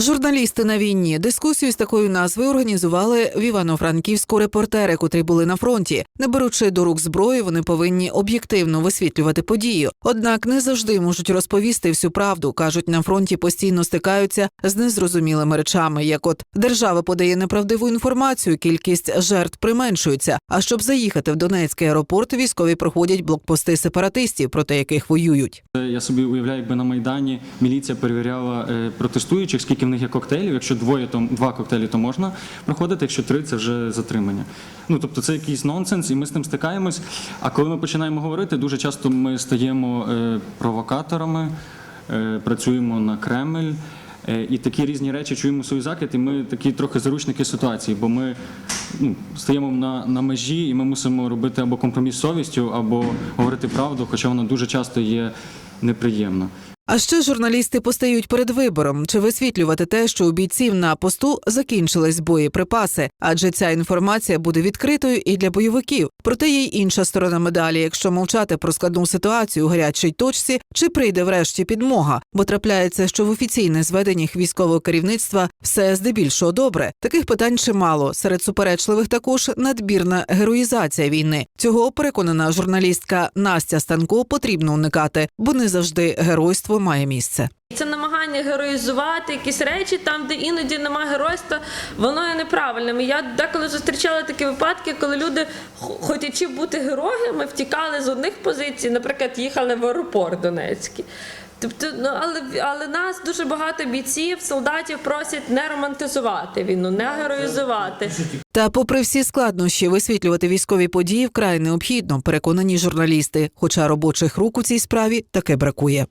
Журналісти на війні дискусію з такою назвою організували в Івано-Франківську репортери, котрі були на фронті. Не беручи до рук зброю, вони повинні об'єктивно висвітлювати подію. Однак не завжди можуть розповісти всю правду. кажуть, на фронті постійно стикаються з незрозумілими речами. Як от держава подає неправдиву інформацію, кількість жертв применшується. А щоб заїхати в Донецький аеропорт, військові проходять блокпости сепаратистів, проти яких воюють. Я собі уявляю, якби на Майдані міліція перевіряла е, протестуючих, скільки в них є коктейлів. Якщо двоє, то два коктейлі, то можна проходити, якщо три, це вже затримання. Ну тобто це якийсь нонсенс, і ми з тим стикаємось. А коли ми починаємо говорити, дуже часто ми стаємо е, провокаторами, е, працюємо на Кремль. Е, І такі різні речі чуємо свій закид, і ми такі трохи заручники ситуації, бо ми ну, стаємо на, на межі, і ми мусимо робити або компроміс з совістю, або говорити правду, хоча вона дуже часто є неприємна. А ще журналісти постають перед вибором чи висвітлювати те, що у бійців на посту закінчились боєприпаси, адже ця інформація буде відкритою і для бойовиків. Проте є й інша сторона медалі, якщо мовчати про складну ситуацію у гарячій точці, чи прийде врешті підмога, бо трапляється, що в офіційних зведеннях військового керівництва все здебільшого добре. Таких питань чимало. Серед суперечливих також надбірна героїзація війни. Цього переконана журналістка Настя Станко потрібно уникати, бо не завжди геройство має місце. Це намагання героїзувати якісь речі там, де іноді немає геройства, воно є неправильним. Я деколи зустрічала такі випадки, коли люди, хотячи бути героями, втікали з одних позицій, наприклад, їхали в аеропорт Донецький. Тобто, ну але але нас дуже багато бійців, солдатів просять не романтизувати війну, не героїзувати. Та, попри всі складнощі, висвітлювати військові події вкрай необхідно, переконані журналісти. Хоча робочих рук у цій справі таки бракує.